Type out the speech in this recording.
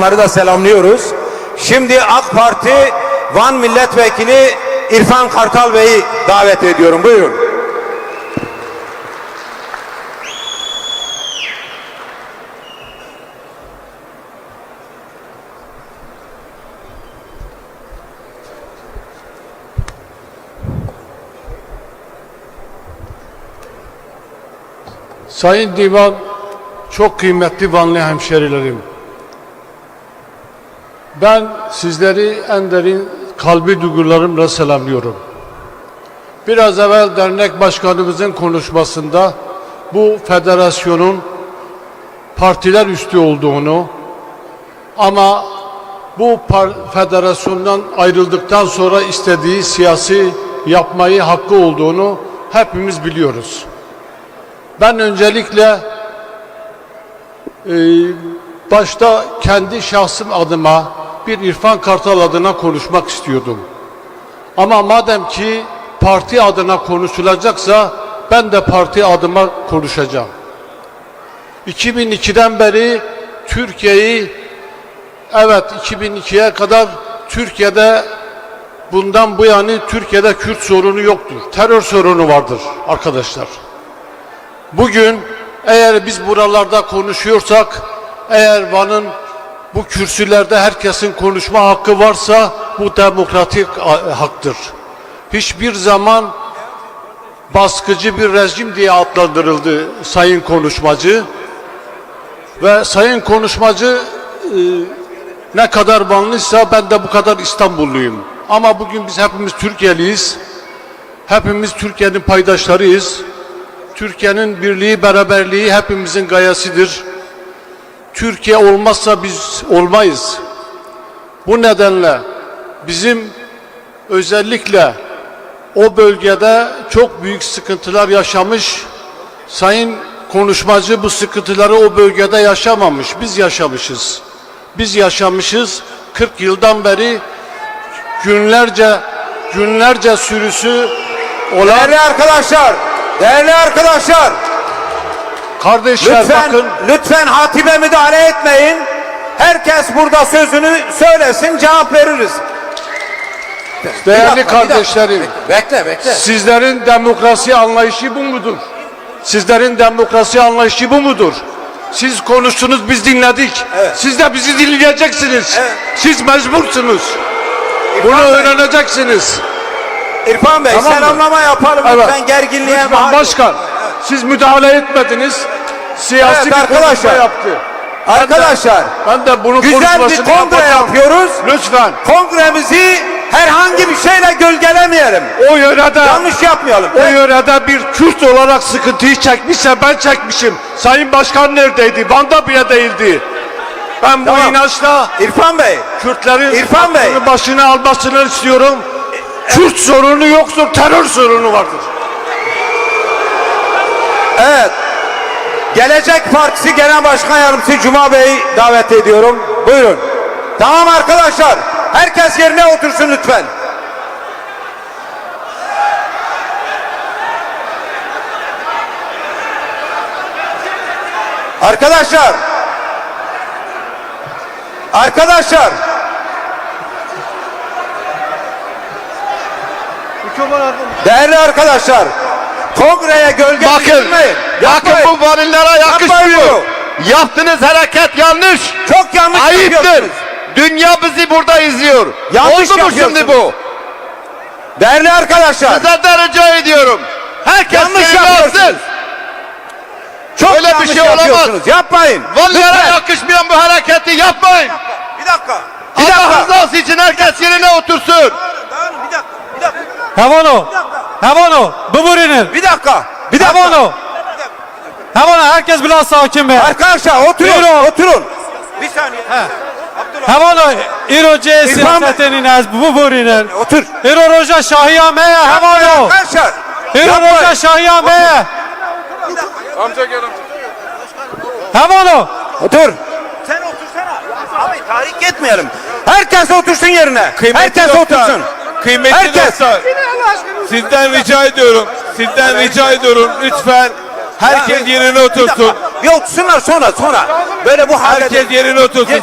Onları da selamlıyoruz. Şimdi AK Parti Van Milletvekili İrfan Kartal Bey'i davet ediyorum. Buyurun. Sayın Divan, çok kıymetli Vanlı hemşerilerim. Ben sizleri en derin kalbi duygularımla selamlıyorum. Biraz evvel dernek başkanımızın konuşmasında bu federasyonun partiler üstü olduğunu ama bu federasyondan ayrıldıktan sonra istediği siyasi yapmayı hakkı olduğunu hepimiz biliyoruz. Ben öncelikle e, başta kendi şahsım adıma bir İrfan Kartal adına konuşmak istiyordum. Ama madem ki parti adına konuşulacaksa ben de parti adıma konuşacağım. 2002'den beri Türkiye'yi evet 2002'ye kadar Türkiye'de bundan bu yana Türkiye'de Kürt sorunu yoktur. Terör sorunu vardır arkadaşlar. Bugün eğer biz buralarda konuşuyorsak, eğer Van'ın bu kürsülerde herkesin konuşma hakkı varsa bu demokratik haktır. Hiçbir zaman baskıcı bir rejim diye adlandırıldı sayın konuşmacı. Ve sayın konuşmacı e, ne kadar Vanlıysa ben de bu kadar İstanbulluyum. Ama bugün biz hepimiz Türkiye'liyiz. Hepimiz Türkiye'nin paydaşlarıyız. Türkiye'nin birliği, beraberliği hepimizin gayesidir. Türkiye olmazsa biz olmayız. Bu nedenle bizim özellikle o bölgede çok büyük sıkıntılar yaşamış. Sayın konuşmacı bu sıkıntıları o bölgede yaşamamış. Biz yaşamışız. Biz yaşamışız. 40 yıldan beri günlerce günlerce sürüsü olan Değerli arkadaşlar, değerli arkadaşlar, kardeşler lütfen bakın lütfen hatibe müdahale etmeyin. Herkes burada sözünü söylesin, cevap veririz. Değerli dakika, bir dakika. kardeşlerim, Bekle, bekle. sizlerin demokrasi anlayışı bu mudur? Sizlerin demokrasi anlayışı bu mudur? Siz konuştunuz, biz dinledik. Evet. Siz de bizi dinleyeceksiniz. Evet. Siz mecbursunuz. Bunu İrfan Bey, öğreneceksiniz. İrfan Bey Tamam mı? selamlama yapalım lütfen gerginliğe Lütfen başkan, siz müdahale etmediniz. Siyasi Evet, bir arkadaşlar. yaptı. Arkadaşlar, Ben de bunun güzel bir kongre yapacağım. yapıyoruz. Lütfen. Kongremizi herhangi bir şeyle gölgelemeyelim. O yörede Yanlış yapmayalım. O yörede bir Kürt olarak sıkıntıyı çekmişse ben çekmişim. Sayın Başkan neredeydi? Van'da bile değildi. Ben bu Tamam. inançla İrfan Bey, Kürtlerin İrfan Bey. başına almasını istiyorum. Kürt sorunu yoktur, terör sorunu vardır. Evet. Gelecek Partisi Genel Başkan Yardımcısı Cuma Bey'i davet ediyorum. Buyurun. Tamam arkadaşlar. Herkes yerine otursun lütfen. Arkadaşlar. Arkadaşlar. Değerli arkadaşlar. Kongreye gölge Bakın, düşürmeyin. bakın bu varillere yakışmıyor. Yaptığınız hareket yanlış. Çok yanlış Ayıptır. Dünya bizi burada izliyor. Yanlış Oldu mu şimdi bu? Değerli arkadaşlar. Size de rica ediyorum. Herkes Yanlış yapıyorsunuz. Çok Öyle bir yanlış şey olamaz. Yapmayın. Vallahi Lütfen. yakışmayan bu hareketi yapmayın. Bir dakika. Bir Allah dakika. rızası için herkes yerine otursun. Dağılın, Bir dakika. Bir dakika. Hevono, Hevono, Buburinin, Bir dakika. Bir dakika. Hevono, Hevono herkes biraz sakin be. Arkadaşlar oturun. Buyurun. Oturun. Bir saniye. Abdullah. Hevono, İroce siyasetinin ez Buburinin. Otur. İro Roja Şahiyame, Hevono, Arkadaşlar. İro. Roja Şahiyame. Hevono, Otur. Sen otursana. Abi tahrik etmeyelim. Herkes otursun yerine. Herkes otursun. Kıymetli Herkes. dostlar, sizden rica ediyorum, sizden rica ediyorum lütfen herkes yerine otursun. Bir otursunlar sonra sonra. Böyle bu halde. Herkes yerine otursun.